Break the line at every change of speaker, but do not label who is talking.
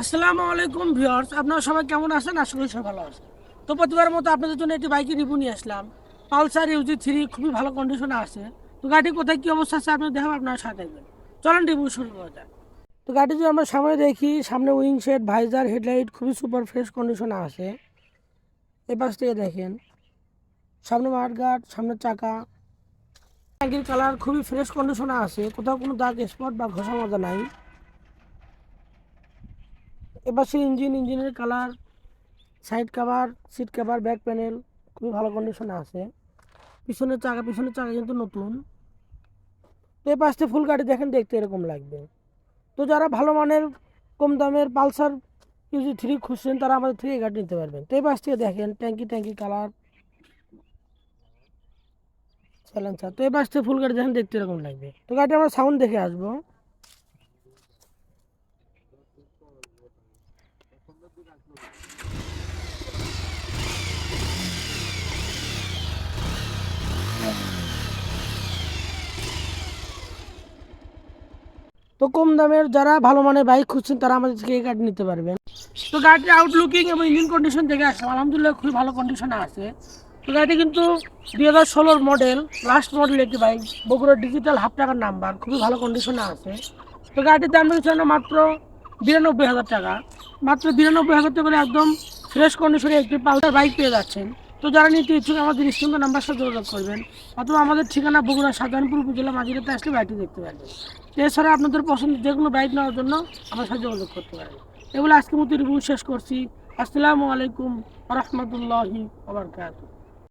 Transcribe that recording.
আসসালামু আলাইকুম ভিউয়ার্স, আপনারা সবাই কেমন আছেন? আশা করি সবাই ভালো আছেন। তো প্রতিবারের মতো আপনাদের জন্য একটি বাইকের রিভিউ নিয়ে আসলাম। পালসার ইউজি থ্রি খুবই ভালো কন্ডিশনে আছে। তো গাড়ি কোথায় কী অবস্থা আছে আপনি দেখাবো, আপনারা সাথে থাকবেন। চলেন রিভিউ শুরু করা যাক। তো গাড়ি যদি আমরা সামনে দেখি, সামনে উইং শেড ভাইজার হেডলাইট খুবই সুপার ফ্রেশ কন্ডিশনে আছে। এ পাশ থেকে দেখেন, সামনে মাঠগাট সামনে চাকা। ট্যাঙ্কির কালার খুবই ফ্রেশ কন্ডিশনে আছে। কোথাও কোনো দাগ স্পট বা ঘষা মজা নাই। এপাশে ইঞ্জিন, ইঞ্জিনের colour side cover seat cover back panel খুবই ভালো কন্ডিশনে আছে। পিছনের চাকা পিছনের চাকা কিন্তু নতুন। তো এই পাশে ফুল গাড়ি দেখেন, দেখতে এরকম লাগবে। তো যারা ভালো মানের, কম দামের পালসার ইউজি থ্রি খুঁজছেন, তারা আমাদের থ্রি গাড়ি নিতে পারবেন। তো এই পাশ থেকে দেখেন ট্যাঙ্কি ট্যাঙ্কি কালার স্যালেন্সার তো এই পাশ থেকে ফুল গাড়ি দেখেন, দেখতে এরকম লাগবে। তো গাড়িটা আমরা সাউন্ড দেখে আসব। তো কম দামের যারা ভালো মানের বাইক খুঁজছেন, তারা আমাদের থেকে এই গাড়ি নিতে পারবেন। তো গাড়ির আউটলুকিং এবং ইঞ্জিন কন্ডিশন দেখে আসলাম। আলহামদুলিল্লাহ খুবই ভালো কন্ডিশনে আছে। তো গাড়িটি কিন্তু দুই হাজার ষোলোর মডেল লাস্ট মডেল একটি বাইক বগুড়া ডিজিটাল হাফ টাকার নাম্বার খুবই ভালো কন্ডিশনে আছে। তো গাড়িটির দাম রয়েছে মাত্র বিরানব্বই হাজার টাকা। মাত্র বিরানব্বই হাজার টাকা করে একদম ফ্রেশ কন্ডিশনে একটি পালসার বাইক পেয়ে যাচ্ছেন। তো যারা নিতে ইচ্ছুক আমাদের নিশ্চিন্ত নাম্বার সাথে যোগাযোগ করবেন। অথবা আমাদের ঠিকানা বগুড়া সাধারণপুর উপজেলা মাঝিরাতে আসলে বাইকটি দেখতে পারবেন এছাড়া আপনাদের পছন্দ যে কোনো বাইক নেওয়ার জন্য আমার সাথে যোগাযোগ করতে পারেন। এগুলো আজকের মতো রিভিউ শেষ করছি। আসসালামু আলাইকুম রহমতুল্লাহি আবরকাত